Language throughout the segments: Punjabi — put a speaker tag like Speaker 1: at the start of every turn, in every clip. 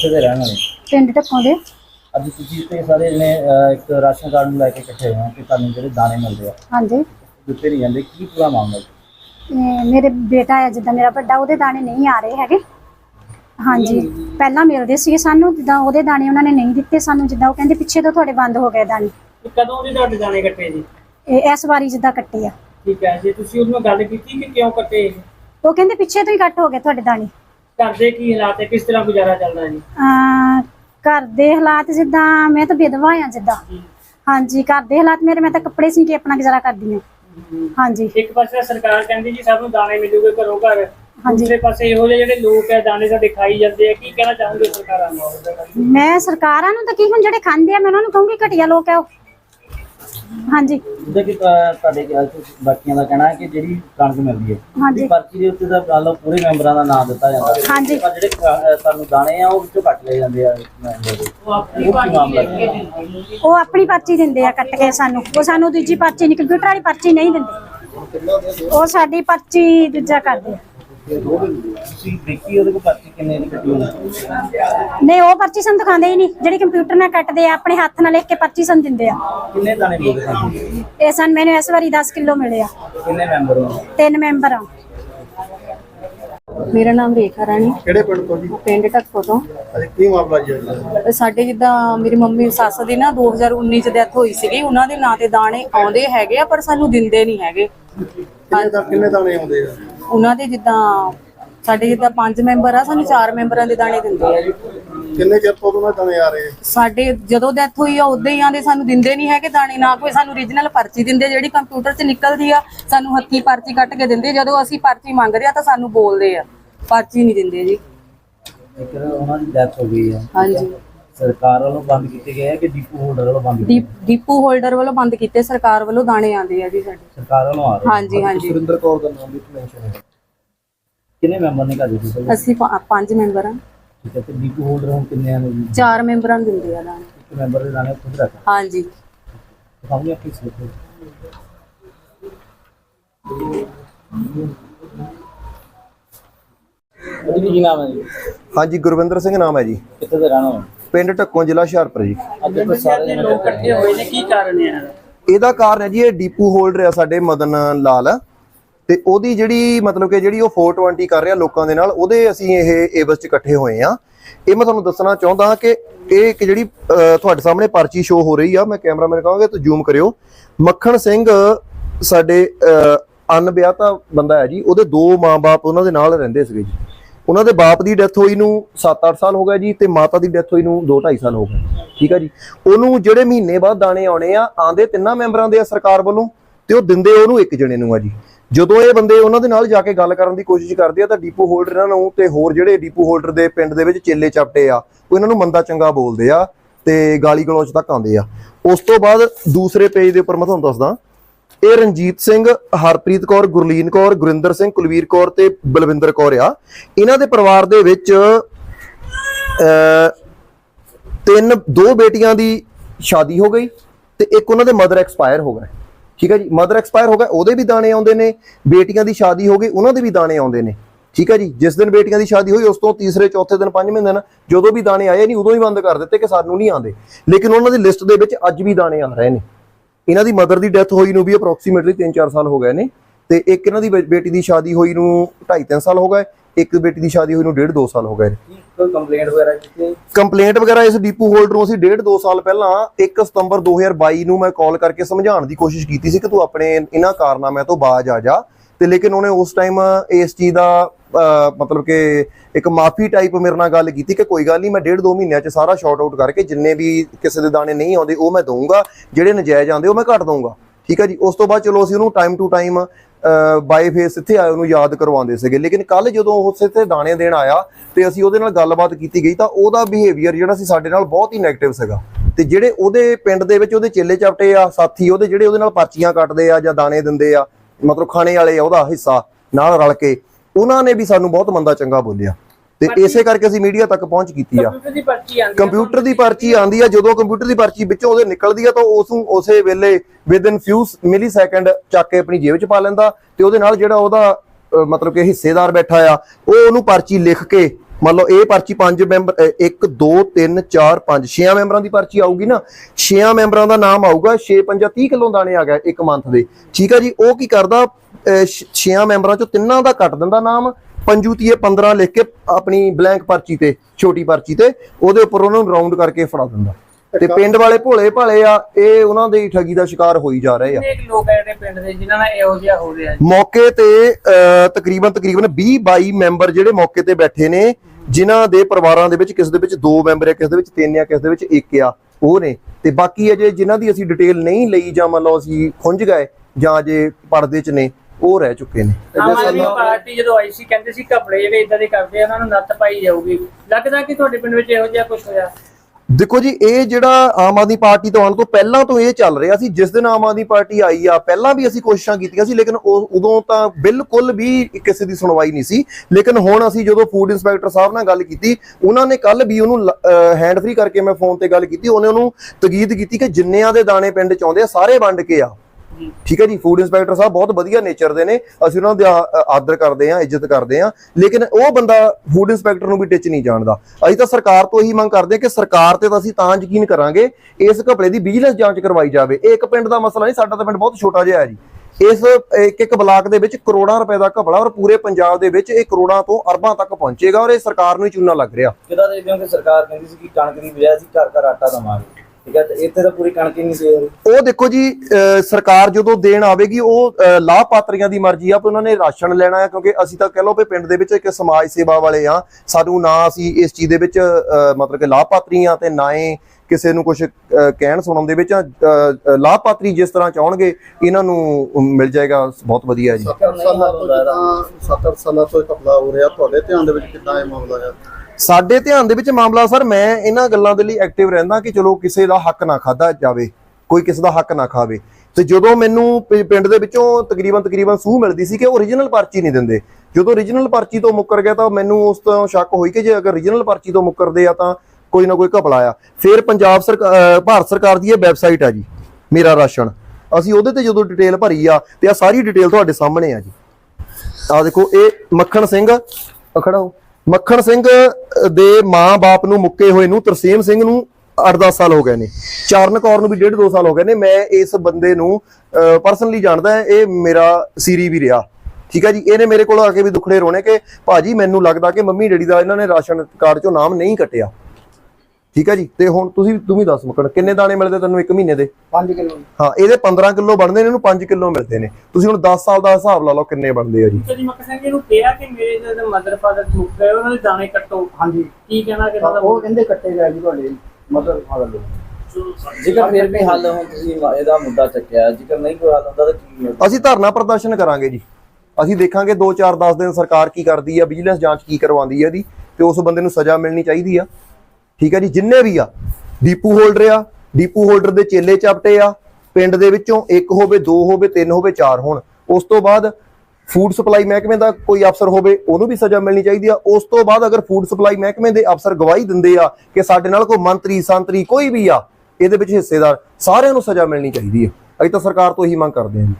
Speaker 1: ਕਿੱਥੇ ਦੇ ਰਹਿਣ ਵਾਲੇ।
Speaker 2: ਪਿੰਡ ਢੱਕੋਂ ਦੇ
Speaker 1: ਅੱਜ ਤੁਸੀਂ ਤੇ ਸਾਰੇ ਨੇ ਇੱਕ ਰਾਸ਼ਨ ਕਾਰਡ ਨੂੰ ਲੈ ਕੇ ਇਕੱਠੇ ਹੋਏ ਹੋ ਕਿ ਤੁਹਾਨੂੰ ਜਿਹੜੇ ਦਾਣੇ ਮਿਲਦੇ ਆ।
Speaker 2: ਹਾਂਜੀ।
Speaker 1: ਦਿੱਤੇ ਨਹੀਂ ਜਾਂਦੇ। ਕੀ ਪੂਰਾ ਮਾਮਲਾ?
Speaker 2: ਤੇ ਮੇਰੇ ਬੇਟਾ ਹੈ ਜਿੱਦਾਂ ਮੇਰਾ ਵੱਡਾ ਉਹਦੇ ਦਾਣੇ ਨਹੀਂ ਆ ਰਹੇ ਹੈਗੇ। ਹਾਂਜੀ। ਪਹਿਲਾਂ ਮਿਲਦੇ ਸੀ ਸਾਨੂੰ ਜਿੱਦਾਂ ਉਹਦੇ ਦਾਣੇ ਉਹਨਾਂ ਨੇ ਨਹੀਂ ਦਿੱਤੇ ਸਾਨੂੰ ਜਿੱਦਾਂ ਉਹ ਕਹਿੰਦੇ ਪਿੱਛੇ ਤੋਂ ਤੁਹਾਡੇ ਬੰਦ ਹੋ ਗਏ ਦਾਣੇ।
Speaker 3: ਕਦੋਂ ਦੀ ਤੁਹਾਡੇ ਦਾਣੇ ਕੱਟੇ ਜੀ?
Speaker 2: ਇਹ ਇਸ ਵਾਰੀ ਜਿੱਦਾਂ ਕੱਟੇ ਆ।
Speaker 3: ਠੀਕ ਹੈ ਜੀ ਤੁਸੀਂ ਉਹਨਾਂ ਨਾਲ ਗੱਲ ਕੀਤੀ ਕਿ ਕਿਉਂ ਕੱਟੇ ਇਹ?
Speaker 2: ਉਹ ਕਹਿੰਦੇ ਪਿੱਛੇ ਤੋਂ ਹੀ ਕੱਟ ਹੋ ਗਏ ਤੁਹਾਡੇ ਦਾਣੇ।
Speaker 3: ਘਰ ਦੇ ਕੀ ਹਾਲਾਤ ਹੈ? ਕਿਸ ਤਰ੍ਹਾਂ ਗੁਜ਼ਾਰਾ ਚੱਲਦਾ ਜੀ?
Speaker 2: ਅਮ ਘਰ ਦੇ ਹਾਲਾਤ ਜਿੱਦਾਂ ਮੈਂ ਤਾਂ ਵਿਧਵਾ ਆ ਜਿੱਦਾਂ। ਹਾਂਜੀ ਘਰ ਦੇ ਹਾਲਾਤ ਮੇਰੇ ਮੈਂ ਤਾਂ ਕੱਪੜੇ ਸੀ ਕੇ ਆਪਣਾ ਗੁਜ਼ਾਰਾ ਕਰਦੀ ਹਾਂ। ਹਾਂਜੀ।
Speaker 3: ਇੱਕ ਪਾਸੇ ਸਰਕਾਰ ਕਹਿੰਦੀ ਜੀ ਸਭ ਨੂੰ ਦਾਣੇ ਮਿਲੂਗੇ ਘਰੋਂ ਘਰ।
Speaker 2: ਹਾਂਜੀ।
Speaker 3: ਦੂਸਰੇ ਪਾਸੇ ਇਹੋ ਜਿਹੇ ਜਿਹੜੇ ਲੋਕ ਹੈ ਦਾਣੇ ਸਾਡੇ ਖਾਈ ਜਾਂਦੇ ਆ। ਕੀ ਕਹਿਣਾ ਚਾਹੋਗੇ ਸਰਕਾਰਾਂ ਨੂੰ?
Speaker 2: ਮੈਂ ਸਰਕਾਰਾਂ ਨੂੰ ਤਾਂ ਕੀ ਹੁਣ ਜਿਹੜੇ ਖਾਂਦੇ ਆ ਮੈਂ ਉਹਨਾਂ ਨੂੰ ਕਹੂੰਗੀ ਘਟੀਆ ਲੋਕ ਆ ਉਹ। ਹਾਂਜੀ।
Speaker 1: ਜਿੱਦਾਂ ਕਿ ਤੁਹਾਡੇ ਖਿਆਲ ਚ ਬਾਕੀਆਂ ਦਾ ਕਹਿਣਾ ਹੈ ਕਿ ਜਿਹੜੀ ਕਣਕ ਮਿਲਦੀ ਹੈ
Speaker 2: ਹਾਂਜੀ।
Speaker 1: ਪਰਚੀ ਦੇ ਉੱਤੇ ਤਾਂ ਲਓ ਪੂਰੇ ਮੈਂਬਰਾਂ ਦਾ ਨਾਮ ਦਿੱਤਾ ਜਾਂਦਾ ਹੈ।
Speaker 2: ਹਾਂਜੀ।
Speaker 1: ਪਰ ਜਿਹੜੇ ਤੁਹਾਨੂੰ ਦਾਣੇ ਆ ਉਹ ਵਿੱਚੋਂ ਕੱਟ ਲਏ ਜਾਂਦੇ ਆ। ਮੈਂਬਰ ਦੇ
Speaker 3: ਉਹ ਆਪਣੀ
Speaker 1: ਕੀ?
Speaker 2: ਉਹ ਪਰਚੀ ਦਿੰਦੇ ਆ ਕੱਟ ਕੇ ਸਾਨੂੰ। ਉਹ ਸਾਨੂੰ ਦੂਜੀ ਪਰਚੀ ਨਹੀਂ ਕੰਪਿਊਟਰ ਵਾਲੀ ਪਰਚੀ ਨਹੀਂ ਦਿੰਦੇ। ਉਹ ਸਾਡੀ ਪਰਚੀ ਦੂਜਾ ਕਰਦੇ ਆ।
Speaker 1: ਤੁਸੀਂ ਦੇਖੀ ਉਹਦੇ ਕੋਲ ਪਰਚੀ ਕਿੰਨੇ ਦੀ ਕੱਟੀ ਹੋਣੀ
Speaker 2: ਨਹੀਂ ਉਹ ਪਰਚੀ ਸਾਨੂੰ ਦਿਖਾਉਂਦੇ ਹੀ ਨਹੀਂ। ਜਿਹੜੀ ਕੰਪਿਊਟਰ ਨਾਲ ਕੱਟਦੇ ਆ ਆਪਣੇ ਹੱਥ ਨਾਲ ਲਿਖ ਕੇ ਪਰਚੀ ਸਾਨੂੰ ਦਿੰਦੇ ਆ।
Speaker 1: ਕਿੰਨੇ ਦਾਣੇ ਮਿਲਦੇ ਤੁਹਾਨੂੰ
Speaker 2: ਇਹ ਸਾਨੂੰ ਮੈਨੂੰ ਇਸ ਵਾਰੀ 10 ਕਿਲੋ ਮਿਲੇ ਆ।
Speaker 1: ਕਿੰਨੇ ਮੈਂਬਰ ਹੋ?
Speaker 2: ਤਿੰਨ ਮੈਂਬਰ ਆ।
Speaker 4: ਮੇਰਾ ਨਾਮ ਰੇਖਾ ਰਾਣੀ।
Speaker 5: ਕਿਹੜੇ ਪਿੰਡ ਤੋਂ ਜੀ?
Speaker 4: ਪਿੰਡ ਢੱਕੋ ਤੋਂ।
Speaker 5: ਅਜੇ ਕੀ ਮਾਮਲਾ ਜੀ
Speaker 4: ਸਾਡੇ ਜਿੱਦਾਂ ਮੇਰੀ ਮੰਮੀ ਸੱਸ ਦੀ ਨਾ 2019 ਚ ਡੈਥ ਹੋਈ ਸੀਗੀ। ਉਹਨਾਂ ਦੇ ਨਾਂ ਤੇ ਦਾਣੇ ਆਉਂਦੇ ਹੈਗੇ ਆ ਪਰ ਸਾਨੂੰ ਦਿੰਦੇ ਨਹੀਂ ਹੈਗੇ।
Speaker 5: ਕਿੰਨੇ ਦਾਣੇ ਆਉਂਦੇ ਆ?
Speaker 4: ਉਹਨਾਂ ਦੇ ਜਿੱਦਾਂ ਸਾਡੇ ਜਿੱਦਾਂ ਪੰਜ ਮੈਂਬਰ ਆ ਸਾਨੂੰ ਚਾਰ ਮੈਂਬਰਾਂ ਦੇ ਦਾਣੇ ਦਿੰਦੇ ਆ। ਜੀ
Speaker 5: ਕਿੰਨੇ ਚਿਰ ਤੋਂ ਉਹਨਾਂ ਦਾਣੇ ਆ ਰਹੇ?
Speaker 4: ਸਾਡੇ ਜਦੋਂ ਡੈਥ ਹੋਈ ਆ ਉਦੋਂ ਹੀ ਆਂਦੇ ਸਾਨੂੰ ਦਿੰਦੇ ਨਹੀਂ ਹੈਗੇ ਦਾਣੇ ਨਾ ਕੋਈ ਸਾਨੂੰ ਓਰੀਜਨਲ ਪਰਚੀ ਦਿੰਦੇ ਜਿਹੜੀ ਕੰਪਿਊਟਰ 'ਚ ਨਿਕਲਦੀ ਆ ਸਾਨੂੰ ਹੱਥੀਂ ਪਰਚੀ ਕੱਟ ਕੇ ਦਿੰਦੇ ਜਦੋਂ ਅਸੀਂ ਪਰਚੀ ਮੰਗਦੇ ਆ ਤਾਂ ਸਾਨੂੰ ਬੋਲਦੇ ਆ ਪਰਚੀ ਨਹੀਂ ਦਿੰਦੇ ਜੀ।
Speaker 1: ਇੱਕ ਉਹਨਾਂ ਦੀ ਡੈਥ ਹੋ ਗਈ ਹੈ
Speaker 4: ਹਾਂਜੀ।
Speaker 1: ਸਰਕਾਰ ਵੱਲੋਂ ਬੰਦ ਕੀਤੇ ਗਏ ਆ ਕਿ ਡੀਪੂ ਹੋਲਡਰ ਵੱਲੋਂ ਬੰਦ ਕੀਤੇ
Speaker 4: ਡੀਪ- ਹੋਲਡਰ ਵੱਲੋਂ ਬੰਦ ਕੀਤੇ ਸਰਕਾਰ ਵੱਲੋਂ ਦਾਣੇ ਆਉਂਦੇ ਆ ਜੀ ਸਾਡੇ।
Speaker 1: ਸਰਕਾਰ ਵੱਲੋਂ ਆ ਰਹੇ
Speaker 4: ਹਾਂਜੀ ਹਾਂਜੀ।
Speaker 5: ਸੁਰਿੰਦਰ ਕੌਰ ਦਾ ਨਾਮ ਵੀ ਮੈਂਸ਼ਨ ਹੈ।
Speaker 1: ਕਿੰਨੇ ਮੈਂਬਰ ਨੇ ਘਰ ਦੇ
Speaker 4: ਅਸੀਂ ਪ- ਪੰਜ ਮੈਂਬਰ ਆ
Speaker 1: ਠੀਕ ਹੈ ਤੇ ਡੀਪੂ ਹੋਲਡਰ ਹੁਣ ਕਿੰਨੇ ਹਨ? ਜੀ
Speaker 4: ਚਾਰ ਮੈਂਬਰਾਂ ਨੂੰ ਦਿੰਦੇ ਆ ਦਾਣੇ
Speaker 1: ਇੱਕ ਮੈਂਬਰ ਦੇ ਦਾਣੇ ਖੁਦ ਰੱਖ।
Speaker 4: ਹਾਂਜੀ।
Speaker 1: ਸਾਹਮਣੇ ਆਪਣੀ ਸਲਿੱਪ ਉਹਦੀ ਕੀ ਨਾਮ ਹੈ ਜੀ?
Speaker 6: ਹਾਂਜੀ ਗੁਰਵਿੰਦਰ ਸਿੰਘ ਨਾਮ ਹੈ ਜੀ।
Speaker 1: ਕਿੱਥੇ ਦੇ ਰਹਿਣ ਵਾਲੇ?
Speaker 6: ਪਿੰਡ ਢੱਕੋਂ ਜ਼ਿਲ੍ਹਾ ਹੁਸ਼ਿਆਰਪੁਰ ਜੀ।
Speaker 1: ਅੱਜ ਦੇਖੋ ਸਾਰੇ ਜਣੇ
Speaker 3: ਲੋਕ ਇਕੱਠੇ ਹੋਏ ਨੇ ਕੀ ਕਾਰਨ ਹੈ
Speaker 6: ਇਹਦਾ ਕਾਰਨ ਹੈ ਜੀ ਇਹ ਡੀਪੂ ਹੋਲਡਰ ਆ ਸਾਡੇ ਮਦਨ ਲਾਲ। ਤੇ ਉਹਦੀ ਜਿਹੜੀ ਮਤਲਬ ਕਿ ਜਿਹੜੀ ਉਹ 420 ਕਰ ਰਿਹਾ ਲੋਕਾਂ ਦੇ ਨਾਲ ਉਹਦੇ ਅਸੀਂ ਇਹ ਏਵਸ ਚ ਇਕੱਠੇ ਹੋਏ ਆ ਇਹ ਮੈਂ ਤੁਹਾਨੂੰ ਦੱਸਣਾ ਚਾਹੁੰਦਾ ਹਾਂ ਕਿ ਇਹ ਇੱਕ ਜਿਹੜੀ ਤੁਹਾਡੇ ਸਾਹਮਣੇ ਪਰਚੀ ਸ਼ੋ ਹੋ ਰਹੀ ਆ। ਮੈਂ ਕੈਮਰਾਮੈਨ ਕਹਾਂਗਾ ਤੂੰ ਜ਼ੂਮ ਕਰਿਓ। ਮੱਖਣ ਸਿੰਘ ਸਾਡੇ ਅਹ, ਅਣਵਿਆਹਤਾ ਬੰਦਾ ਹੈ ਜੀ। ਉਹਦੇ ਦੋ ਮਾਂ-ਬਾਪ ਉਹਨਾਂ ਦੇ ਨਾਲ ਰਹਿੰਦੇ ਸੀਗੇ ਜੀ। ਉਹਨਾਂ ਦੇ ਬਾਪ ਦੀ ਡੈਥ ਹੋਈ ਨੂੰ 7-8 ਸਾਲ ਹੋ ਗਿਆ ਜੀ ਤੇ ਮਾਤਾ ਦੀ ਡੈਥ ਹੋਈ ਨੂੰ 2-2.5 ਸਾਲ ਹੋ ਗਏ। ਠੀਕ ਹੈ ਜੀ? ਉਹਨੂੰ ਜਿਹੜੇ ਮਹੀਨੇ ਬਾਅਦ ਦਾਣੇ ਆਉਣੇ ਆ ਆਂਦੇ ਤਿੰਨਾਂ ਮੈਂਬਰਾਂ ਦੇ ਆ ਸਰਕਾਰ ਵੱਲੋਂ। ਤੇ ਉਹ ਦਿੰਦੇ ਉਹਨੂੰ ਇੱਕ ਜਣੇ ਨੂੰ ਆ ਜੀ। ਜਦੋਂ ਇਹ ਬੰਦੇ ਉਹਨਾਂ ਦੇ ਨਾਲ ਜਾ ਕੇ ਗੱਲ ਕਰਨ ਦੀ ਕੋਸ਼ਿਸ਼ ਕਰਦੇ ਆ, ਤਾਂ ਡੀਪੂ ਹੋਲਡਰ ਇਹਨਾਂ ਨੂੰ ਤੇ ਹੋਰ ਜਿਹੜੇ ਡੀਪੂ ਹੋਲਡਰ ਦੇ ਪਿੰਡ ਦੇ ਵਿੱਚ ਚੇਲੇ ਚਪਟੇ ਆ, ਉਹ ਇਹਨਾਂ ਨੂੰ ਮੰਦਾ ਚੰਗਾ ਬੋਲਦੇ ਆ ਤੇ ਗਾਲੀ ਗਲੋਚ ਤੱਕ ਆਉਂਦੇ ਆ। ਉਸ ਤੋਂ ਬਾਅਦ ਦੂਸਰੇ ਪੇਜ ਦੇ ਉੱਪਰ ਮੈਂ ਤੁਹਾਨੂੰ ਦੱਸਦਾ, ਇਹ ਰਣਜੀਤ ਸਿੰਘ, ਹਰਪ੍ਰੀਤ ਕੌਰ, ਗੁਰਲੀਨ ਕੌਰ, ਗੁਰਿੰਦਰ ਸਿੰਘ, ਕੁਲਵੀਰ ਕੌਰ ਤੇ ਬਲਵਿੰਦਰ ਕੌਰ ਆ। ਇਹਨਾਂ ਦੇ ਪਰਿਵਾਰ ਦੇ ਵਿੱਚ ਅ ਤਿੰਨ, ਦੋ ਬੇਟੀਆਂ ਦੀ ਸ਼ਾਦੀ ਹੋ ਗਈ ਤੇ ਇੱਕ ਉਹਨਾਂ ਦੇ ਮਦਰ ਐਕਸਪਾਇਰ ਹੋ ਗਏ। ਠੀਕ ਹੈ ਜੀ ਮਦਰ ਐਕਸਪਾਇਰ ਹੋ ਗਏ ਉਹਦੇ ਵੀ ਦਾਣੇ ਆਉਂਦੇ ਨੇ, ਬੇਟੀਆਂ ਦੀ ਸ਼ਾਦੀ ਹੋ ਗਈ, ਉਹਨਾਂ ਦੇ ਵੀ ਦਾਣੇ ਆਉਂਦੇ ਨੇ, ਠੀਕ ਹੈ ਜੀ, ਜਿਸ ਦਿਨ ਬੇਟੀਆਂ ਦੀ ਸ਼ਾਦੀ ਹੋਈ, ਉਸ ਤੋਂ ਤੀਸਰੇ, ਚੌਥੇ ਦਿਨ, ਪੰਜਵੇਂ ਦਿਨ, ਜਦੋਂ ਵੀ ਦਾਣੇ ਆਏ ਨਹੀਂ, ਉਦੋਂ ਹੀ ਬੰਦ ਕਰ ਦਿੱਤੇ ਕਿ ਸਾਨੂੰ ਨਹੀਂ ਆਉਂਦੇ, ਲੇਕਿਨ ਉਹਨਾਂ ਦੀ ਲਿਸਟ ਦੇ ਵਿੱਚ ਅੱਜ ਵੀ ਦਾਣੇ ਆ ਰਹੇ ਨੇ, ਇਹਨਾਂ ਦੀ ਮਦਰ ਦੀ ਡੈਥ ਹੋਈ ਨੂੰ ਵੀ ਅਪਰੋਕਸੀਮੇਟਲੀ 3-4 ਸਾਲ ਹੋ ਗਏ ਨੇ, ਤੇ ਇੱਕ ਇਹਨਾਂ ਦੀ ਬੇ- ਬੇਟੀ ਦੀ ਸ਼ਾਦੀ ਹੋਈ ਨੂੰ 2.5-3 ਸਾਲ ਹੋ ਗਏ ਇੱਕ ਬੇਟੀ ਦੀ ਸ਼ਾਦੀ ਹੋਈ ਨੂੰ 1.5-2 ਸਾਲ ਹੋ ਗਏ ਨੇ।
Speaker 1: ਕੀ ਕੋਈ ਕੰਪਲੇਂਟ ਵਗੈਰਾ ਕੀਤੀ?
Speaker 6: ਕੰਪਲੇਂਟ ਵਗੈਰਾ ਇਸ ਡੀਪੂ ਹੋਲਡਰ ਨੂੰ ਅਸੀਂ 1.5-2 ਸਾਲ ਪਹਿਲਾਂ 1 ਸਤੰਬਰ 2022 ਨੂੰ ਮੈਂ ਕਾਲ ਕਰਕੇ ਸਮਝਾਉਣ ਦੀ ਕੋਸ਼ਿਸ਼ ਕੀਤੀ ਸੀ ਕਿ ਤੂੰ ਆਪਣੇ ਇਹਨਾਂ ਕਾਰਨਾਮਿਆਂ ਤੋਂ ਬਾਜ ਆ ਜਾ। ਤੇ ਲੇਕਿਨ ਉਹਨੇ ਉਸ ਟਾਈਮ ਇਸ ਚੀਜ਼ ਦਾ ਮਤਲਬ ਕਿ ਇੱਕ ਮਾਫੀ ਟਾਈਪ ਮੇਰੇ ਨਾਲ ਗੱਲ ਕੀਤੀ ਕਿ ਕੋਈ ਗੱਲ ਨਹੀਂ ਮੈਂ 1.5-2 ਮਹੀਨਿਆਂ 'ਚ ਸਾਰਾ ਸ਼ਾਰਟ ਆਊਟ ਕਰਕੇ ਜਿੰਨੇ ਵੀ ਕਿਸੇ ਦੇ ਦਾਣੇ ਨਹੀਂ ਆਉਂਦੇ ਉਹ ਮੈਂ ਦਊਂਗਾ ਜਿਹੜੇ ਨਜਾਇਜ਼ ਆਉਂਦੇ ਉਹ ਮੈਂ ਘੱਟ ਦਊਂਗਾ। ਠੀਕ ਹੈ ਜੀ? ਉਸ ਤੋਂ ਬਾਅਦ ਚਲੋ ਅਸੀਂ ਉਹਨੂੰ time to time by face ਇੱਥੇ ਆਏ ਉਹਨੂੰ ਯਾਦ ਕਰਵਾਉਂਦੇ ਸੀਗੇ। ਲੇਕਿਨ ਕੱਲ ਜਦੋਂ ਉਹ ਉੱਥੇ ਦਾਣੇ ਦੇਣ ਆਇਆ ਤੇ ਅਸੀਂ ਉਹਦੇ ਨਾਲ ਗੱਲਬਾਤ ਕੀਤੀ ਗਈ ਤਾਂ ਉਹਦਾ ਬਿਹੇਵੀਅਰ ਜਿਹੜਾ ਸੀ ਸਾਡੇ ਨਾਲ ਬਹੁਤ ਹੀ 네ਗੇਟਿਵ ਸੀਗਾ। ਤੇ ਜਿਹੜੇ ਉਹਦੇ ਪਿੰਡ ਦੇ ਵਿੱਚ ਉਹਦੇ ਚੇਲੇ ਚਾਪਟੇ ਆ, ਸਾਥੀ, ਉਹਦੇ ਜਿਹੜੇ ਉਹਦੇ ਨਾਲ ਪਰਚੀਆਂ ਕੱਟਦੇ ਆ ਜਾਂ ਦਾਣੇ ਦਿੰਦੇ ਆ, ਮਤਲਬ ਖਾਣੇ ਵਾਲੇ ਆ, ਉਹਦਾ ਹਿੱਸਾ ਨਾਲ ਰਲ ਕੇ, ਉਹਨਾਂ ਨੇ ਵੀ ਸਾਨੂੰ ਬਹੁਤ ਮੰਦਾ ਚੰਗਾ ਬੋਲਿਆ। ਤੇ ਇਸੇ ਕਰਕੇ ਅਸੀਂ ਮੀਡੀਆ ਤੱਕ ਪਹੁੰਚ ਕੀਤੀ ਆ।
Speaker 3: ਕੰਪਿਊਟਰ ਦੀ ਪਰਚੀ ਆਂਦੀ
Speaker 6: ਕੰਪਿਊਟਰ ਦੀ ਪਰਚੀ ਆਂਦੀ ਆ ਜਦੋਂ ਕੰਪਿਊਟਰ ਦੀ ਪਰਚੀ ਵਿੱਚੋਂ ਉਹਦੇ ਨਿਕਲਦੀ ਆ ਤਾਂ ਉਸ ਨੂੰ ਉਸੇ ਵੇਲੇ ਵਿਦਨ ਫਿਊ ਮਿਲੀ ਸੈਕਿੰਡ ਚੱਕ ਕੇ ਆਪਣੀ ਜੇਬ 'ਚ ਪਾ ਲੈਂਦਾ ਤੇ ਉਹਦੇ ਨਾਲ ਜਿਹੜਾ ਉਹਦਾ ਮਤਲਬ ਕਿ ਹਿੱਸੇਦਾਰ ਬੈਠਾ ਆ ਉਹ ਉਹਨੂੰ ਪਰਚੀ ਲਿਖ ਕੇ ਮੰਨ ਲਓ ਇਹ ਪਰਚੀ ਪੰਜ ਮੈਂਬਰ 1 2 3 4 5 6 ਮੈਂਬਰਾਂ ਦੀ ਪਰਚੀ ਆਊਗੀ ਨਾ 6 ਮੈਂਬਰਾਂ ਦਾ ਨਾਮ ਆਊਗਾ 6 5 30 ਕਿਲੋ ਦਾਣੇ ਆ ਗਏ ਇੱਕ ਮੰਥ ਦੇ। ਠੀਕ ਹੈ ਜੀ ਉਹ ਕੀ ਕਰਦਾ 6 ਮੈਂਬਰਾਂ ਚੋਂ ਤਿੰਨਾਂ ਦਾ ਕੱਟ ਦਿੰਦਾ ਨਾਮ ਪੰਜੂ ਤੀਏ 15 ਲਿਖ ਕੇ ਆਪਣੀ ਬਲੈਂਕ ਪਰਚੀ ਤੇ ਛੋਟੀ ਪਰਚੀ ਤੇ ਉਹਦੇ ਉੱਪਰ ਉਹਨਾਂ ਨੂੰ ਰਾਉਂਡ ਕਰਕੇ ਫੜਾ ਦਿੰਦਾ। ਤੇ ਪਿੰਡ ਵਾਲੇ ਭੋਲੇ ਭਾਲੇ ਆ ਇਹ ਉਹਨਾਂ ਦੇ ਹੀ ਠੱਗੀ ਦਾ ਸ਼ਿਕਾਰ ਹੋਈ ਜਾ ਰਹੇ ਆ।
Speaker 3: ਕਿੰਨੇ ਲੋਕ ਹੈ ਜਿਹੜੇ ਪਿੰਡ ਦੇ ਜਿਨ੍ਹਾਂ ਨਾਲ ਇਹੋ ਜਿਹਾ ਹੋ ਰਿਹਾ ਜੀ?
Speaker 6: ਮੌਕੇ ਤੇ ਤਕਰੀਬਨ ਤਕਰੀਬਨ 20 22 ਮੈਂਬਰ ਜਿਹੜੇ ਮੌਕੇ ਤੇ ਬੈਠੇ ਨੇ ਜਿਨ੍ਹਾਂ ਦੇ ਪਰਿਵਾਰਾਂ ਦੇ ਵਿੱਚ ਕਿਸੇ ਦੇ ਵਿੱਚ ਦੋ ਮੈਂਬਰ ਆ ਕਿਸੇ ਦੇ ਵਿੱਚ ਤਿੰਨ ਆ ਕਿਸੇ ਦੇ ਵਿੱਚ ਇੱਕ ਆ ਉਹ ਨੇ। ਤੇ ਬਾਕੀ ਅਜੇ ਜਿਨ੍ਹਾਂ ਦੀ ਅਸੀਂ ਡਿਟੇਲ ਨਹੀਂ ਲਈ ਜਾਂ ਮੰਨ ਲਓ ਅਸੀਂ ਖੁੰਝ ਗਏ ਜਾਂ ਅਜੇ ਪਰਦੇ 'ਚ ਨੇ ਉਹ ਰਹਿ ਚੁੱਕੇ ਨੇ।
Speaker 3: ਆਮ ਆਦਮੀ ਪਾਰਟੀ ਜਦੋਂ ਆਈ ਸੀ ਕਹਿੰਦੇ ਸੀ ਘਪਲੇ ਜਿਹੜੇ ਇਦਾਂ ਦੇ ਕਰਦੇ ਆ ਉਹਨਾਂ ਨੂੰ ਨੱਥ ਪਾਈ ਜਾਊਗੀ। ਲੱਗਦਾ ਕਿ ਤੁਹਾਡੇ ਪਿੰਡ ਵਿੱਚ ਇਹੋ ਜਿਹਾ ਕੁਝ ਹੋਇਆ?
Speaker 6: ਦੇਖੋ ਜੀ ਇਹ ਜਿਹੜਾ ਆਮ ਆਦਮੀ ਪਾਰਟੀ ਤੋਂ ਆਉਣ ਤੋਂ ਪਹਿਲਾਂ ਤੋਂ ਇਹ ਚੱਲ ਰਿਹਾ ਸੀ ਜਿਸ ਦਿਨ ਆਮ ਆਦਮੀ ਪਾਰਟੀ ਆਈ ਆ ਪਹਿਲਾਂ ਵੀ ਅਸੀਂ ਕੋਸ਼ਿਸ਼ਾਂ ਕੀਤੀਆਂ ਸੀ ਲੇਕਿਨ ਉਹ ਉਦੋਂ ਤਾਂ ਬਿਲਕੁਲ ਵੀ ਕਿਸੇ ਦੀ ਸੁਣਵਾਈ ਨਹੀਂ ਸੀ। ਲੇਕਿਨ ਹੁਣ ਅਸੀਂ ਜਦੋਂ ਫੂਡ ਇੰਸਪੈਕਟਰ ਸਾਹਿਬ ਨਾਲ ਗੱਲ ਕੀਤੀ ਉਹਨਾਂ ਨੇ ਕੱਲ ਵੀ ਉਹਨੂੰ ਹੈਂਡ ਫ੍ਰੀ ਕਰਕੇ ਮੈਂ ਫੋਨ ਤੇ ਗੱਲ ਕੀਤੀ ਉਹਨੇ ਉਹਨੂੰ ਤਕੀਦ ਕੀਤੀ ਕਿ ਜਿੰਨਿਆਂ ਦੇ ਦਾਣੇ ਪਿੰਡ ਚ ਆਉਂਦੇ ਆ ਸਾਰੇ ਵੰਡ ਕੇ ਆ। ਠੀਕ ਹੈ ਜੀ ਫੂਡ ਇੰਸਪੈਕਟਰ ਸਾਹਿਬ ਬਹੁਤ ਵਧੀਆ ਨੇਚਰ ਦੇ ਨੇ। ਅਸੀਂ ਉਹਨਾਂ ਦਾ ਆਦਰ ਕਰਦੇ ਹਾਂ ਇੱਜ਼ਤ ਕਰਦੇ ਹਾਂ। ਲੇਕਿਨ ਉਹ ਬੰਦਾ ਫੂਡ ਇੰਸਪੈਕਟਰ ਨੂੰ ਵੀ ਟਿੱਚ ਨਹੀਂ ਜਾਣਦਾ। ਅਸੀਂ ਤਾਂ ਸਰਕਾਰ ਤੋਂ ਇਹੀ ਮੰਗ ਕਰਦੇ ਹਾਂ ਕਿ ਸਰਕਾਰ ਤੇ ਤਾਂ ਅਸੀਂ ਤਾਂ ਯਕੀਨ ਕਰਾਂਗੇ ਇਸ ਘਪਲੇ ਦੀ ਵਿਜੀਲੈਂਸ ਜਾਂਚ ਕਰਵਾਈ ਜਾਵੇ। ਇਹ ਇੱਕ ਪਿੰਡ ਦਾ ਮਸਲਾ ਨਹੀਂ ਸਾਡਾ ਤਾਂ ਪਿੰਡ ਬਹੁਤ ਛੋਟਾ ਜਿਹਾ ਹੈ ਜੀ। ਇਸ ਇੱਕ ਇੱਕ ਬਲਾਕ ਦੇ ਵਿੱਚ ਕਰੋੜਾਂ ਰੁਪਏ ਦਾ ਘਪਲਾ ਔਰ ਪੂਰੇ ਪੰਜਾਬ ਦੇ ਵਿੱਚ ਇਹ ਕਰੋੜਾਂ ਤੋਂ ਅਰਬਾਂ ਤੱਕ ਪਹੁੰਚੇਗਾ ਔਰ ਇਹ ਸਰਕਾਰ ਨੂੰ ਹੀ ਚੂਨਾ ਲੱਗ ਰਿਹਾ।
Speaker 1: ਕਿਦਾਂ ਦੇਖਦੇ ਹੋ ਕਿ ਸਰਕਾਰ ਕਹਿੰਦੀ ਸੀ ਕਿ ਕਣਕ ਦੀ ਬਜਾਏ ਅਸੀਂ ਘਰ ਘਰ ਆਟਾ ਦਵਾਂਗੇ? ਠੀਕ ਹੈ ਤੇ ਇੱਥੇ ਤਾਂ ਪੂਰੀ ਕਣਕ ਹੀ ਨਹੀਂ ਦੇ ਰਹੀ
Speaker 6: ਉਹ ਦੇਖੋ ਜੀ ਅਹ ਸਰਕਾਰ ਜਦੋਂ ਦੇਣ ਆਵੇਗੀ ਉਹ ਅਹ ਲਾਭਪਾਤਰੀਆਂ ਦੀ ਮਰਜ਼ੀ ਆ ਕਿ ਉਹਨਾਂ ਨੇ ਰਾਸ਼ਨ ਲੈਣਾ ਹੈ ਕਿਉਂਕਿ ਅਸੀਂ ਤਾਂ ਕਹਿ ਲਓ ਵੀ ਪਿੰਡ ਦੇ ਵਿੱਚ ਇੱਕ ਸਮਾਜ ਸੇਵਾ ਵਾਲੇ ਆ ਸਾਨੂੰ ਨਾ ਅਸੀਂ ਇਸ ਚੀਜ਼ ਦੇ ਵਿੱਚ ਅਹ ਮਤਲਬ ਕਿ ਲਾਭਪਾਤਰੀ ਆ ਤੇ ਨਾ ਹੀ ਕਿਸੇ ਨੂੰ ਕੁਝ ਕਹਿਣ ਸੁਣਨ ਦੇ ਵਿੱਚ ਆ। ਅਹ, ਅਹ, ਲਾਭਪਾਤਰੀ ਜਿਸ ਤਰ੍ਹਾਂ ਚਾਹਣਗੇ ਇਹਨਾਂ ਨੂੰ ਮਿਲ ਜਾਏਗਾ ਬਹੁਤ ਵਧੀਆ ਜੀ
Speaker 5: 7 ਸਾਲਾਂ ਤੋਂ ਜਿੱਦਾਂ 7 ਸਾਲਾਂ ਤੋਂ ਇਹ ਘਪਲਾ ਹੋ ਰਿਹਾ ਤੁਹਾਡੇ ਧਿਆਨ ਦੇ ਵਿੱਚ ਕਿੱਦਾਂ ਇਹ ਮਾਮਲਾ ਹੈ
Speaker 6: ਸਾਡੇ ਧਿਆਨ ਦੇ ਵਿੱਚ ਮਾਮਲਾ, ਸਰ, ਮੈਂ ਇਹਨਾਂ ਗੱਲਾਂ ਦੇ ਲਈ ਐਕਟਿਵ ਰਹਿੰਦਾ ਕਿ ਚਲੋ ਕਿਸੇ ਦਾ ਹੱਕ ਨਾ ਖਾਦਾ ਜਾਵੇ, ਕੋਈ ਕਿਸੇ ਦਾ ਹੱਕ ਨਾ ਖਾਵੇ। ਤੇ ਜਦੋਂ ਮੈਨੂੰ ਪਿੰਡ ਦੇ ਵਿੱਚੋਂ ਤਕਰੀਬਨ ਤਕਰੀਬਨ ਸੂਹ ਮਿਲਦੀ ਸੀ ਕਿ ਉਹ origignal ਪਰਚੀ ਨਹੀਂ ਦਿੰਦੇ। ਜਦੋਂ origignal ਪਰਚੀ ਤੋਂ ਮੁੱਕਰ ਗਿਆ ਤਾਂ ਮੈਨੂੰ ਉਸ ਤੋਂ ਸ਼ੱਕ ਹੋਈ ਕਿ ਜੇ ਅਗਰ origignal ਪਰਚੀ ਤੋਂ ਮੁੱਕਰਦੇ ਆ ਤਾਂ ਕੋਈ ਨਾ ਕੋਈ ਘਪਲਾ ਆ। ਫਿਰ ਪੰਜਾਬ ਸਰਕਾਰ ਭਾਰਤ ਸਰਕਾਰ ਦੀ ਇਹ ਵੈਬਸਾਈਟ ਆ ਜੀ, ਮੇਰਾ ਰਾਸ਼ਨ। ਅਸੀਂ ਉਹਦੇ ਤੇ ਜਦੋਂ ਡਿਟੇਲ ਭਰੀ ਆ ਤੇ ਆ ਸਾਰੀ ਡਿਟੇਲ ਤੁਹਾਡੇ ਸਾਹਮਣੇ ਆ ਜੀ। ਆ ਦੇਖੋ, ਇਹ ਮੱਖਣ ਸਿੰਘ ਖੜਾ ਹੋ। ਮੱਖਣ ਸਿੰਘ ਦੇ ਮਾਂ-ਬਾਪ ਨੂੰ ਮੁੱਕੇ ਹੋਏ ਨੂੰ ਤਰਸੇਮ ਸਿੰਘ ਨੂੰ 8-10 ਸਾਲ ਹੋ ਗਏ ਨੇ। ਚਰਨ ਕੌਰ ਨੂੰ ਵੀ 1.5-2 ਸਾਲ ਹੋ ਗਏ ਨੇ। ਮੈਂ ਇਸ ਬੰਦੇ ਨੂੰ ਪਰਸਨਲੀ ਜਾਣਦਾ ਹਾਂ, ਇਹ ਮੇਰਾ ਸੀਰੀ ਵੀ ਰਿਹਾ। ਠੀਕ ਹੈ ਜੀ? ਇਹਨੇ ਮੇਰੇ ਕੋਲ ਆ ਕੇ ਵੀ ਦੁਖੜੇ ਰੋਣੇ ਕਿ ਭਾਜੀ ਮੈਨੂੰ ਲੱਗਦਾ ਕਿ ਮੰਮੀ ਡੈਡੀ ਦਾ ਇਹਨਾਂ ਨੇ ਰਾਸ਼ਨ ਕਾਰਡ ਚੋਂ ਨਾਮ ਨਹੀਂ ਕੱਟਿਆ। ਠੀਕ ਹੈ ਜੀ? ਤੇ ਹੁਣ ਤੁਸੀਂ ਤੂੰ ਵੀ ਦੱਸ ਮੱਕੜ ਕਿੰਨੇ ਦਾਣੇ ਮਿਲਦੇ ਤੈਨੂੰ ਇੱਕ ਮਹੀਨੇ ਦੇ?
Speaker 1: 5 ਕਿਲੋ।
Speaker 6: ਹਾਂ ਇਹਦੇ 15 ਕਿਲੋ ਬਣਦੇ ਨੇ ਇਹਨੂੰ 5 ਕਿਲੋ ਮਿਲਦੇ ਨੇ। ਤੁਸੀਂ ਹੁਣ 10 ਸਾਲ ਦਾ ਹਿਸਾਬ ਲਾ ਲਓ ਕਿੰਨੇ ਬਣਦੇ ਆ ਜੀ।
Speaker 3: ਕਦੀ ਮੱਕਰ ਸਿੰਘ ਜੀ ਨੂੰ ਕਿਹਾ ਕਿ ਮੇਰੇ ਜਿਹੜੇ ਮਦਰ ਫਾਦਰ ਮੁੱਕ ਗਏ ਉਹਨਾਂ ਦੇ ਦਾਣੇ ਕੱਟੋ।
Speaker 1: ਹਾਂਜੀ।
Speaker 3: ਕੀ ਕਹਿਣਾ ਕਿ ਇਹਨਾਂ
Speaker 1: ਉਹ ਕਹਿੰਦੇ ਕੱਟੇ ਗਏ ਜੀ ਤੁਹਾਡੇ ਮਦਰ ਫਾਦਰ ਦੇ। ਜੇਕਰ ਫਿਰ ਵੀ ਹੱਲ ਹੁਣ ਤੁਸੀਂ ਇਹਦਾ ਮੁੱਦਾ ਚੱਕਿਆ ਜੇਕਰ ਨਹੀਂ ਕੋਈ ਹੱਲ ਹੁੰਦਾ ਤਾਂ ਕੀ ਹੋਊਗਾ?
Speaker 6: ਅਸੀਂ ਧਰਨਾ ਪ੍ਰਦਰਸ਼ਨ ਕਰਾਂਗੇ ਜੀ। ਅਸੀਂ ਦੇਖਾਂਗੇ 2-4 10 ਦਿਨ ਸਰਕਾਰ ਕੀ ਕਰਦੀ ਆ ਵਿਜੀਲੈਂਸ ਜਾਂਚ ਕੀ ਕਰਵਾਉਂਦੀ ਆ ਇਹਦੀ ਤੇ ਉਸ ਬੰਦੇ ਨੂੰ ਸਜ਼ਾ ਮਿਲਣੀ ਚਾਹੀਦੀ ਆ। ਠੀਕ ਹੈ ਜੀ, ਜਿੰਨੇ ਵੀ ਆ, ਡੀਪੂ ਹੋਲਡਰ ਆ, ਡੀਪੂ ਹੋਲਡਰ ਦੇ ਚੇਲੇ ਚਾਪਟੇ ਆ, ਪਿੰਡ ਦੇ ਵਿੱਚੋਂ ਇੱਕ ਹੋਵੇ, ਦੋ ਹੋਵੇ, ਤਿੰਨ ਹੋਵੇ, ਚਾਰ ਹੋਣ। ਉਸ ਤੋਂ ਬਾਅਦ ਫੂਡ ਸਪਲਾਈ ਮਹਿਕਮੇ ਦਾ ਕੋਈ ਅਫਸਰ ਹੋਵੇ, ਉਹਨੂੰ ਵੀ ਸਜ਼ਾ ਮਿਲਣੀ ਚਾਹੀਦੀ ਆ। ਉਸ ਤੋਂ ਬਾਅਦ ਅਗਰ ਫੂਡ ਸਪਲਾਈ ਮਹਿਕਮੇ ਦੇ ਅਫਸਰ ਗਵਾਹੀ ਦਿੰਦੇ ਆ ਕਿ ਸਾਡੇ ਨਾਲ ਕੋਈ ਮੰਤਰੀ, ਸੰਤਰੀ ਕੋਈ ਵੀ ਆ, ਇਹਦੇ ਵਿੱਚ ਹਿੱਸੇਦਾਰ, ਸਾਰਿਆਂ ਨੂੰ ਸਜ਼ਾ ਮਿਲਣੀ ਚਾਹੀਦੀ ਆ। ਅਸੀਂ ਤਾਂ ਸਰਕਾਰ ਤੋਂ ਇਹੀ ਮੰਗ ਕਰਦੇ ਹਾਂ ਜੀ।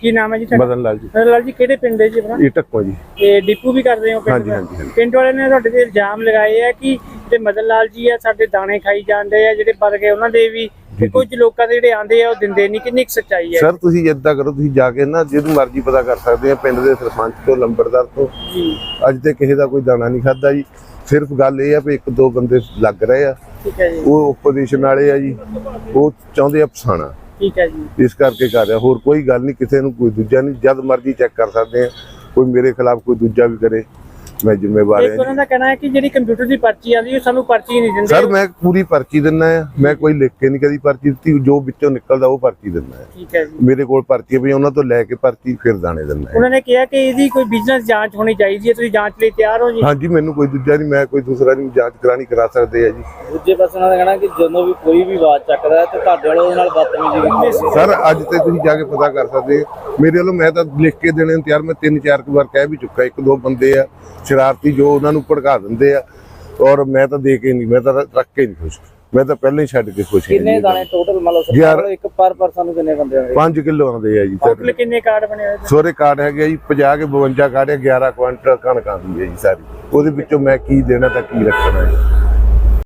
Speaker 3: ਕੀ ਨਾਮ ਹੈ ਜੀ ਤੁਹਾਡਾ?
Speaker 7: ਮਦਨ ਲਾਲ ਜੀ।
Speaker 3: ਮਦਨ ਲਾਲ ਜੀ ਕਿਹੜੇ ਪਿੰਡ ਦੇ ਜੀ ਆਪਣਾ?
Speaker 7: ਇਹ ਟੱਕੋ ਜੀ।
Speaker 3: ਤੇ ਡਿਪੂ ਵੀ ਕਰਦੇ ਹੋ ਪਿੰਡ
Speaker 7: ਹਾਂਜੀ।
Speaker 3: ਪਿੰਡ ਵਾਲਿਆਂ ਨੇ ਤੁਹਾਡੇ ਤੇ ਇਲਜ਼ਾਮ ਲਗਾਏ ਆ ਕਿ ਜਿਹੜੇ ਮਦਨ ਲਾਲ ਜੀ ਆ ਸਾਡੇ ਦਾਣੇ ਖਾਈ ਜਾਂਦੇ ਆ ਜਿਹੜੇ ਬਰ ਗਏ ਉਹਨਾਂ ਦੇ ਵੀ ਤੇ ਕੁਝ ਲੋਕਾਂ ਦੇ ਜਿਹੜੇ ਆਂਦੇ ਆ ਉਹ ਦਿੰਦੇ ਨਹੀਂ। ਕਿੰਨੀ ਸੱਚਾਈ ਹੈ?
Speaker 7: ਸਰ ਤੁਸੀਂ ਜਿੱਦਾਂ ਕਰੋ ਤੁਸੀਂ ਜਾ ਕੇ ਨਾ ਜਿਹਨੂੰ ਮਰਜ਼ੀ ਪਤਾ ਕਰ ਸਕਦੇ ਆ ਪਿੰਡ ਦੇ ਸਰਪੰਚ ਤੋਂ ਲੰਬੜਦਾਰ ਤੋਂ।
Speaker 3: ਜੀ।
Speaker 7: ਅੱਜ ਤੇ ਕਿਸੇ ਦਾ ਕੋਈ ਦਾਣਾ ਨਹੀਂ ਖਾਦਾ ਜੀ। ਸਿਰਫ ਗੱਲ ਇਹ ਆ ਵੀ ਇੱਕ ਦੋ ਬੰਦੇ ਲੱਗ ਰਹੇ ਆ।
Speaker 3: ਠੀਕ ਹੈ ਜੀ।
Speaker 7: ਉਹ ਆਪੋਜੀਸ਼ਨ ਵਾਲੇ ਆ ਜੀ। ਉਹ ਚਾਹੁੰਦੇ ਆ ਫਸਾਣਾ
Speaker 3: ਠੀਕ ਹੈ ਜੀ।
Speaker 7: ਇਸ ਕਰਕੇ ਕਰ ਰਿਹਾ। ਹੋਰ ਕੋਈ ਗੱਲ ਨਹੀਂ, ਕਿਸੇ ਨੂੰ ਕੋਈ ਦੂਜਾ ਨਹੀਂ। ਜਦ ਮਰਜ਼ੀ ਚੈੱਕ ਕਰ ਸਕਦੇ ਆ। ਕੋਈ ਮੇਰੇ ਖਿਲਾਫ ਕੋਈ ਦੂਜਾ ਵੀ ਕਰੇ। ਮੈਂ ਜ਼ਿੰਮੇਵਾਰ
Speaker 3: ਇੱਕ
Speaker 7: ਹਾਂ
Speaker 3: ਉਹਨਾਂ ਦਾ ਕਹਿਣਾ ਹੈ ਕਿ ਜਿਹੜੀ ਕੰਪਿਊਟਰ ਦੀ ਪਰਚੀ ਆਉਂਦੀ ਉਹ ਸਾਨੂੰ ਪਰਚੀ ਨਹੀਂ ਦਿੰਦੇ।
Speaker 7: ਸਰ ਮੈਂ ਪੂਰੀ ਪਰਚੀ ਦਿੰਦਾ ਆ ਮੈਂ ਕੋਈ ਲਿਖ ਕੇ ਨਹੀਂ ਕਦੀ ਪਰਚੀ ਦਿੱਤੀ। ਜੋ ਵਿੱਚੋਂ ਨਿਕਲਦਾ ਉਹ ਪਰਚੀ ਦਿੰਦਾ ਆ
Speaker 3: ਠੀਕ ਹੈ ਜੀ।
Speaker 7: ਮੇਰੇ ਕੋਲ ਪਰਚੀ ਵੀ ਉਹਨਾਂ ਤੋਂ ਲੈ ਕੇ ਪਰਚੀ ਫਿਰ ਦਾਣੇ ਦਿੰਦਾ ਹੈ।
Speaker 3: ਉਹਨਾਂ ਨੇ ਕਿਹਾ ਕਿ ਇਹਦੀ ਕੋਈ ਬਿਜ਼ਨਸ ਜਾਂਚ ਹੋਣੀ ਚਾਹੀਦੀ ਹੈ। ਤੁਸੀਂ ਜਾਂਚ ਲਈ ਤਿਆਰ ਹੋ ਜੀ?
Speaker 7: ਹਾਂਜੀ ਮੈਨੂੰ ਕੋਈ ਦੂਜਾ ਨਹੀਂ ਮੈਂ ਕੋਈ ਦੂਸਰਾ ਨਹੀਂ ਜਾਂਚ ਕਰਾਣੀ ਕਰਾ ਸਕਦੇ ਆ ਜੀ।
Speaker 1: ਦੂਜੇ ਪਾਸੇ ਉਹਨਾਂ ਦਾ ਕਹਿਣਾ ਕਿ ਜਦੋਂ ਵੀ ਕੋਈ ਵੀ ਆਵਾਜ਼ ਚੱਕਦਾ ਹੈ ਤੇ ਤੁਹਾਡੇ ਵਾਲੇ ਉਹਦੇ ਨਾਲ ਬਦਤਮੀਜ਼ੀ ਕਰਦੇ ਆ।
Speaker 7: ਸਰ ਅੱਜ ਤੇ ਤੁਸੀਂ ਜਾ ਕੇ ਪਤਾ ਕਰ ਸਕਦੇ। ਮੇਰੇ ਵੱਲੋਂ ਮੈਂ ਤਾਂ ਲਿਖ ਕੇ ਦੇਣੇ ਤਿਆਰ ਮੈਂ ਤਿੰਨ ਚਾਰ ਵਾਰ ਕਹਿ ਵੀ ਚੁੱਕਾ। ਇੱਕ ਦੋ ਬੰਦੇ ਆ ਸ਼ਰਾਰਤੀ ਜੋ ਉਹਨਾਂ ਨੂੰ ਭੜਕਾ ਦਿੰਦੇ ਆ ਔਰ ਮੈਂ ਤਾਂ ਦੇ ਕੇ ਨਹੀਂ ਮੈਂ ਤਾਂ ਰੱਖ ਕੇ ਨਹੀਂ ਖੁਸ਼। ਮੈਂ ਤਾਂ ਪਹਿਲਾਂ ਹੀ ਛੱਡ ਕੇ ਖੁਸ਼ ਹਾਂ
Speaker 1: ਕਿੰਨੇ। ਦਾਣੇ ਟੋਟਲ ਮਤਲਬ ਸਰਕਾਰ ਇੱਕ ਪਰ ਪਰਸਨ ਨੂੰ ਕਿੰਨੇ ਬੰਦੇ ਹੋਣਗੇ
Speaker 7: 5 ਕਿਲੋ ਆਉਂਦੇ ਆ ਜੀ
Speaker 3: ਟੋਟਲ ਕਿੰਨੇ ਕਾਰਡ ਬਣੇ ਹੋਏ?
Speaker 7: ਸੋਰੇ ਕਾਰਡ ਹੈਗੇ ਜੀ 50 ਕੇ 52 ਕਾਰਡ ਹੈ 11 ਕੁਆਂਟਲ ਕਣਕ ਆਉਂਦੀ ਹੈ ਜੀ ਸਾਰੀ। ਉਹਦੇ ਵਿੱਚੋਂ ਮੈਂ ਕੀ ਦੇਣਾ ਤਾਂ ਕੀ ਰੱਖਣਾ ਹੈ?